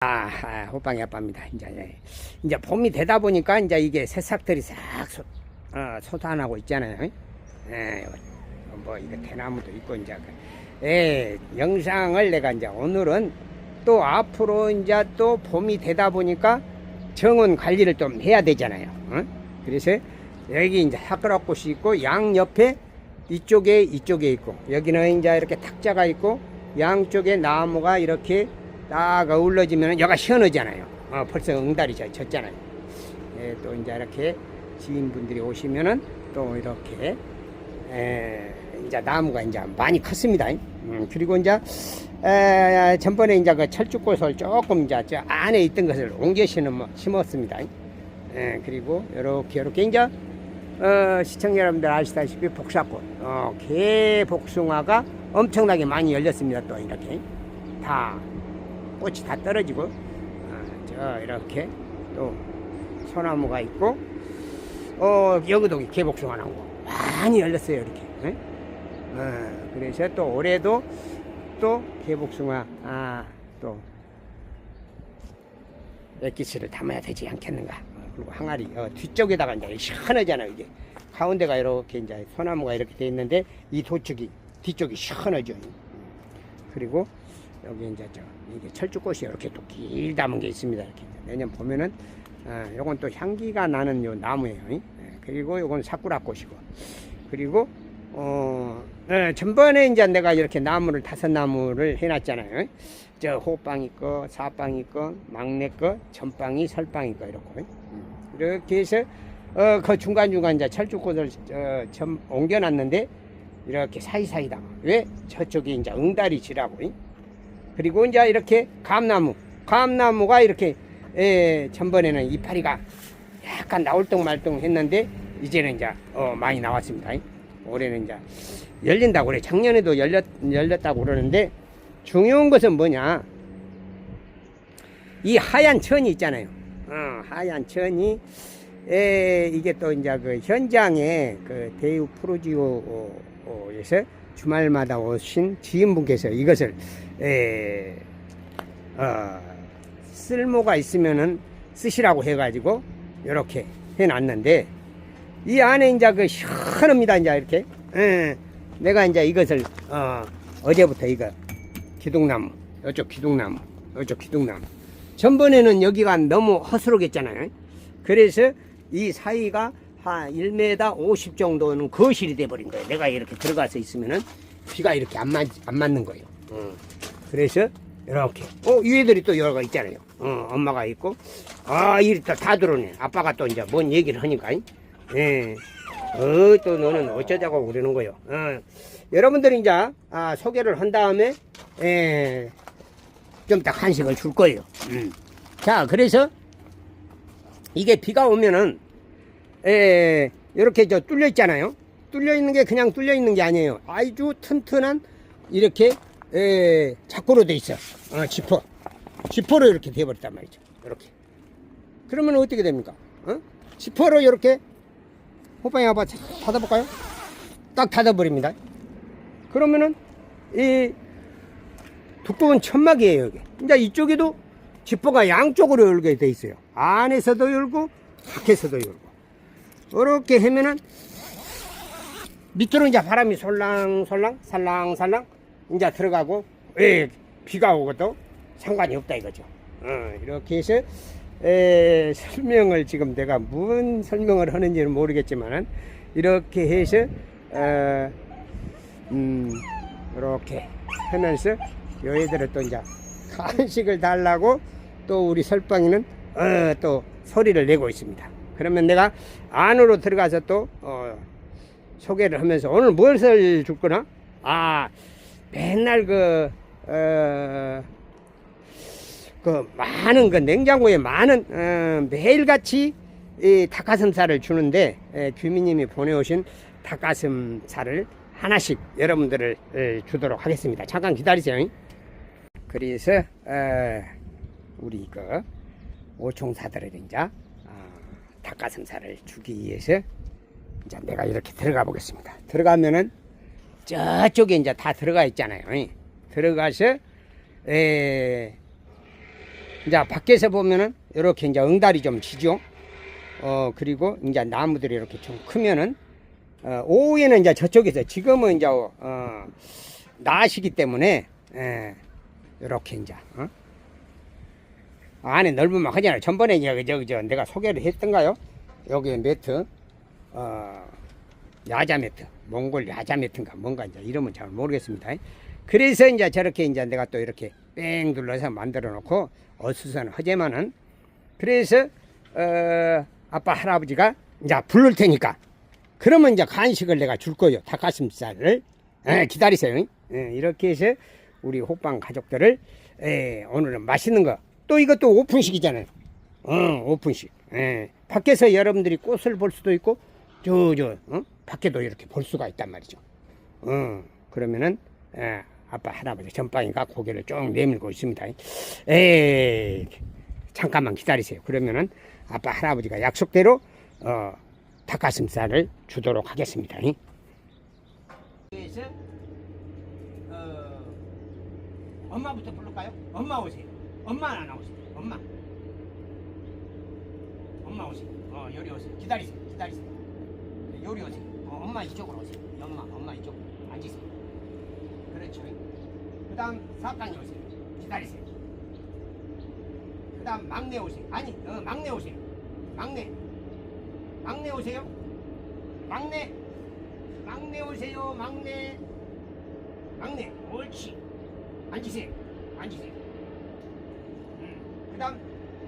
아, 아 호빵이 아빠입니다. 이제 예. 이제 봄이 되다 보니까 이제 이게 새싹들이 싹 솟, 어, 솟아나고 있잖아요. 예, 뭐 이거 대나무도 있고 이제 그, 예, 영상을 내가 이제 오늘은 또 앞으로 이제 또 봄이 되다 보니까 정원 관리를 좀 해야 되잖아요. 어? 그래서 여기 이제 사그락꽃이 있고 양 옆에 이쪽에 이쪽에 있고 여기는 이제 이렇게 탁자가 있고 양쪽에 나무가 이렇게 딱 어울러지면 여가 시원하잖아요. 어, 벌써 응달이 져- 졌잖아요. 예, 또 이제 이렇게 지인분들이 오시면은 또 이렇게 에, 이제 나무가 이제 많이 컸습니다. 음, 그리고 이제 에, 전번에 이제 그 철쭉꽃을 조금 이제 저 안에 있던 것을 옮겨 심었습니다. 예, 그리고 이렇게 이렇게 이제 어, 시청자 여러분들 아시다시피 복사꽃, 어, 개 복숭아가 엄청나게 많이 열렸습니다. 또 이렇게 다 꽃이 다 떨어지고 어, 저 이렇게 또 소나무가 있고 어, 여기도 개복숭아 거 많이 열렸어요. 이렇게. 예? 어, 그래서 또 올해도 또 개복숭아 아, 또 액기스를 담아야 되지 않겠는가. 어, 그리고 항아리 어, 뒤쪽에다가 이제 시원하잖아요. 이게 가운데가 이렇게 이제 소나무가 이렇게 돼 있는데 이 도축이 뒤쪽이 시원하죠. 음. 그리고 여기 이제 저 이게 철쭉꽃이 이렇게 또 길다문 게 있습니다. 이렇게 내년 보면은 어, 요건 또 향기가 나는 요 나무예요. 예, 그리고 요건 사쿠라 꽃이고 그리고 어 예, 전번에 이제 내가 이렇게 나무를 다섯 나무를 해놨잖아요. 저 호빵이 거, 사빵이 거, 막내 거, 전빵이, 설빵이 거 이렇게 음, 이렇게 해서 어, 그 중간 중간 이제 철쭉꽃을 어, 점 옮겨놨는데 이렇게 사이사이다. 왜 저쪽에 이제 응달이 지라고. 잉? 그리고 이제 이렇게 감나무, 감나무가 이렇게 에, 전번에는 이파리가 약간 나올뚱 말뚱 했는데 이제는 이제 어, 많이 나왔습니다. 잉? 올해는 이제 열린다고 그래. 작년에도 열렸 열렸다고 그러는데 중요한 것은 뭐냐? 이 하얀 천이 있잖아요. 어, 하얀 천이 에, 이게 또 이제 그 현장에 그 대우 프로지오에서 주말마다 오신 지인분께서 이것을 에, 어, 쓸모가 있으면은 쓰시라고 해가지고 이렇게 해놨는데 이 안에 이제 그 시원합니다 이제 이렇게. 예, 내가 이제 이것을 어, 어제부터 이거 기둥나무 이쪽 기둥나무 이쪽 기둥나무. 전번에는 여기가 너무 허스럽겠잖아요. 그래서 이 사이가 한 1m 50 정도는 거실이 돼버린 거예요 내가 이렇게 들어가서 있으면은 비가 이렇게 안, 맞, 안 맞는 거예요 어. 그래서 이렇게 어 얘들이 또 여기가 있잖아요 어, 엄마가 있고 아 이리 또다 들어오네 아빠가 또 이제 뭔 얘기를 하니까 예. 어, 또 너는 어쩌자고 그러는 거요. 어. 여러분들이 이제, 아, 소개를 한 다음에, 예, 좀딱 한식을 줄 거예요. 음. 자, 그래서, 이게 비가 오면은, 예, 이렇게 저 뚫려 있잖아요. 뚫려 있는 게 그냥 뚫려 있는 게 아니에요. 아주 튼튼한, 이렇게, 예, 자꾸로 돼 있어. 어, 지퍼. 지퍼로 이렇게 돼 버렸단 말이죠. 이렇게. 그러면 어떻게 됩니까? 어? 지퍼로 이렇게 호빵이 한번 닫아볼까요? 딱 닫아버립니다. 그러면은 이 두꺼운 천막이에요 여기. 이제 이쪽에도 지퍼가 양쪽으로 열게 돼 있어요. 안에서도 열고 밖에서도 열고. 이렇게 하면은 밑으로 이제 바람이 솔랑솔랑 살랑살랑 이제 들어가고 예, 비가 오고도 상관이 없다 이거죠. 어, 이렇게 해서 에, 설명을 지금 내가 무슨 설명을 하는지는 모르겠지만은 이렇게 해서 어, 음, 이렇게 하면서 여애들을 또 이제 간식을 달라고 또 우리 설빵이는 어, 또 소리를 내고 있습니다. 그러면 내가 안으로 들어가서 또 어, 소개를 하면서 오늘 무엇을 줄 거나? 아, 맨날 그, 어, 그 많은 그 냉장고에 많은 어, 매일같이 이 닭가슴살을 주는데 에, 주민님이 보내오신 닭가슴살을 하나씩 여러분들을 에, 주도록 하겠습니다. 잠깐 기다리세요. 그래서 어, 우리 그 오총사들을 이제 어, 닭가슴살을 주기 위해서 이제 내가 이렇게 들어가 보겠습니다. 들어가면은 저쪽에 이제 다 들어가 있잖아요. 들어가서 에, 이제 밖에서 보면은 이렇게 이제 응달이 좀 지죠. 어 그리고 이제 나무들이 이렇게 좀 크면은 어, 오후에는 이제 저쪽에서 지금은 이제 어, 낮이기 때문에 예, 이렇게 이제 어? 안에 넓으면 하잖아요. 전번에 이제 저, 저 내가 소개를 했던가요? 여기 매트 어, 야자 매트, 몽골 야자 매트인가 뭔가 이제 이름은 잘 모르겠습니다. 그래서 이제 저렇게 이제 내가 또 이렇게 뺑 둘러서 만들어 놓고 어수선 하지만은 그래서 어, 아빠 할아버지가 이제 부를 테니까 그러면 이제 간식을 내가 줄 거예요. 닭가슴살을 예, 기다리세요. 예, 이렇게 해서 우리 호빵 가족들을 예, 오늘은 맛있는 거 또 이것도 오픈식이잖아요. 어, 오픈식. 예, 밖에서 여러분들이 꽃을 볼 수도 있고 저 저 어? 밖에도 이렇게 볼 수가 있단 말이죠. 어, 그러면은 예, 아빠 할아버지 전빵이가 고개를 쭉 내밀고 있습니다. 에이, 잠깐만 기다리세요. 그러면은 아빠 할아버지가 약속대로 어, 닭가슴살을 주도록 하겠습니다. 어, 엄마부터 부를까요? 엄마 오세요. 엄마 안 나오세요. 엄마. 엄마 오세요. 어, 요리 오세요. 기다리세요. 기다리세요. 네, 요리 오세요. 어, 엄마 이쪽으로 오세요. 엄마, 엄마 이쪽으로 앉으세요. 그렇죠. 그 다음 사탕이 오세요. 기다리세요. 그 다음 막내 오세요. 아니, 어, 막내 오세요. 막내. 막내 오세요. 막내. 막내 오세요. 막내. 막내. 옳지. 앉으세요. 앉으세요.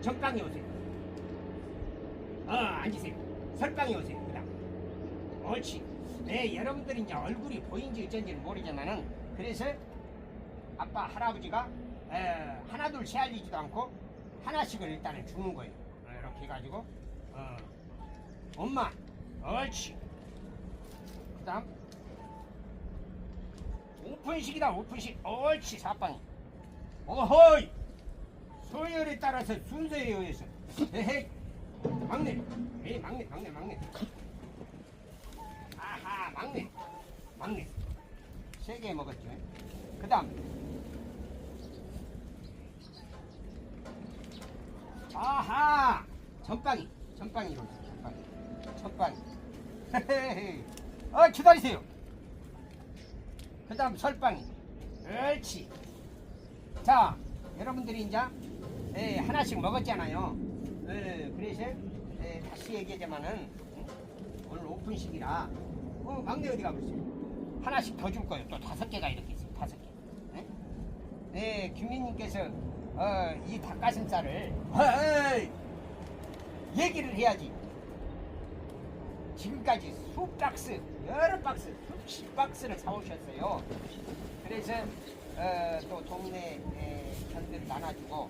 전빵이 오세요. 어, 앉으세요. 설빵이 오세요. 그 다음. 옳지. 네, 여러분들이 이제 얼굴이 보인지 어쩐지는 모르지만은 그래서 아빠 할아버지가 에, 하나 둘 세 알리지도 않고 하나씩을 일단은 주는 거예요. 어, 이렇게 해가지고 어, 엄마, 옳지. 그 다음 오픈식이다 오픈식, 옳지 사빵이. 어허이 서열에 따라서 순서에 의해서. 에헤이 막내, 에이 막내 막내 막내. 아하 막내. 막내. 세 개 먹었죠. 그 다음. 아하. 전빵이. 전빵이 이런 전빵이. 전빵이. 헤헤헤. 아 기다리세요. 그 다음 설빵이. 옳지. 자 여러분들이 이제 예, 하나씩 먹었잖아요 예, 그래서 예, 다시 얘기하자면은 응? 오늘 오픈식이라 어, 막내 어디 있어요 하나씩 더 줄 거예요 또 다섯 개가 이렇게 있어요 다섯 개 예? 네, 김민님께서 어, 이 닭가슴살을 어이, 얘기를 해야지. 지금까지 수 박스, 여러 박스, 수십 박스를 사오셨어요. 그래서 어, 또 동네 에, 견들 나눠주고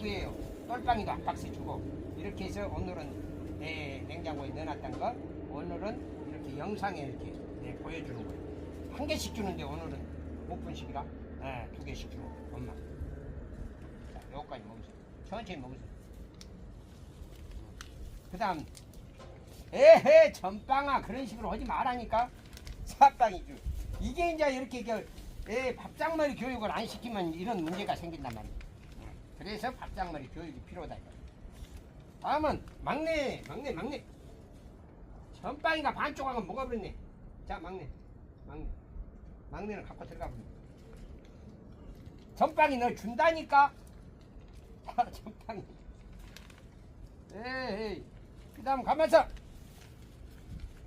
누구예요? 똘빵이도 한 박스 주고 이렇게 해서 오늘은 에, 냉장고에 넣어놨던 거 오늘은 이렇게 영상에 이렇게 네, 보여주는 거예요. 한 개씩 주는데 오늘은 오픈식이라 예, 두 개씩 주고 엄마. 자, 요거까지 먹으세요. 천천히 먹으세요. 그 다음, 에헤, 전빵아, 그런 식으로 하지 말라니까. 사빵이죠. 이게 이제 이렇게, 그, 에, 밥장머리 교육을 안 시키면 이런 문제가 생긴단 말이에요. 그래서 밥장머리 교육이 필요하다. 이거. 다음은, 막내, 막내, 막내. 전빵이가 반쪽하고 먹어버렸네. 자, 막내, 막내. 막내는 갖고 들어가 버려. 전빵이 너 준다니까. 아, 전빵이. 에이, 그 다음 가면서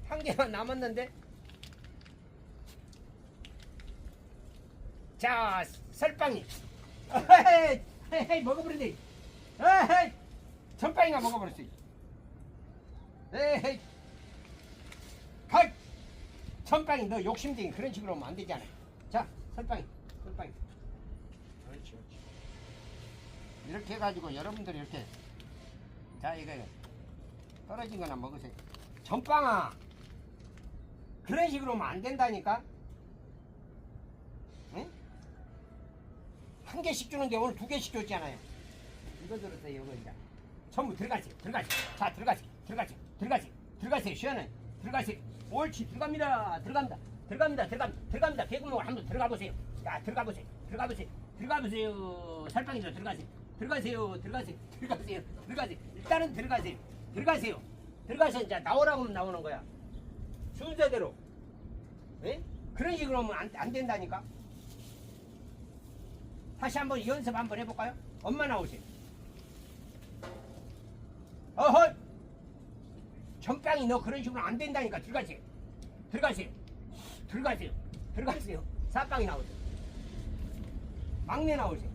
한 개만 남았는데. 자, 설빵이. 에이, 먹어버리네. 에이, 전빵이가 먹어버렸어. 에이, 가. 전빵이 너 욕심쟁이 그런 식으로 하면 안 되잖아. 자, 설빵이, 설빵이. 그렇지, 그렇지. 이렇게 해가지고 여러분들이 이렇게 자 이거 떨어진 거나 먹으세요. 전빵아 그런 식으로 하면 안 된다니까. 한 개씩 주는데 오늘 두 개씩 줬잖아요. 이거 들었어요, 이거 이제. 전부 들어가세요, 들어가세요. 자, 들어가세요, 들어가세요, 들어가세요, 들어가세요, 시원해. 들어가세요. 옳지, 들어갑니다, 들어갑니다, 들어갑니다, 들어갑니다, 들어갑니다. 개구멍을 한번 들어가 보세요. 자, 들어가 보세요, 들어가 보세요, 들어가 보세요. 살빵이도 들어가세요. 들어가세요. 들어가세요. 들어가세요. 들어가세요. 일단은 들어가세요. 들어가세요. 들어가서 이제 나오라고 하면 나오는 거야. 순서대로. 예? 그런 식으로 하면 안, 안 된다니까. 다시 한번 연습 한번 해볼까요? 엄마 나오세요. 어허! 전빵이 너 그런 식으로 안 된다니까. 들어가세요. 들어가세요. 들어가세요. 들어가세요. 사빵이 나오세요. 막내 나오세요.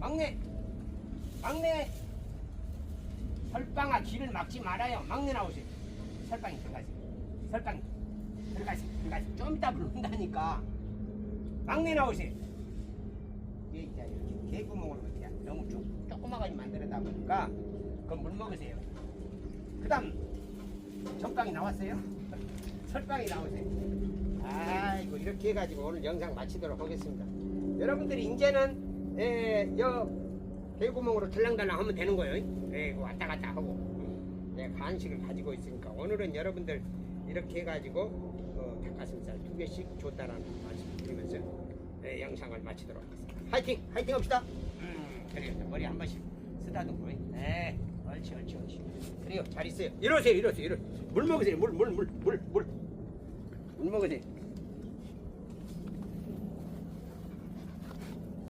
막내. 막내. 설빵아 길을 막지 말아요. 막내 나오세요. 설빵이 들어가세요. 설빵이 들어가세요. 들어가세요. 좀 이따 부른다니까. 막내 나오세요. 얘 이제 이렇게 개구멍으로 이렇게 너무 조, 조그마하게 만들어다 보니까 그건 물 먹으세요. 그 다음 전빵이 나왔어요. 설빵이 나오세요. 아이고 이렇게 해가지고 오늘 영상 마치도록 하겠습니다. 여러분들이 이제는 에, 여 개구멍으로 들랑달랑 하면 되는 거예요. 예, 그 왔다 갔다 하고 예, 간식을 가지고 있으니까 오늘은 여러분들 이렇게 해가지고 어, 닭가슴살 두 개씩 줬다라는 말씀 드리면서 예, 영상을 마치도록 하겠습니다. 화이팅! 화이팅 합시다! 음, 그래요. 머리 한 번씩 쓰다듬고. 네, 옳지, 옳지, 옳지. 그래요. 잘 있어요. 이러세요, 이러세요, 이러. 물 먹으세요. 물, 물, 물, 물, 물. 물 먹으세요.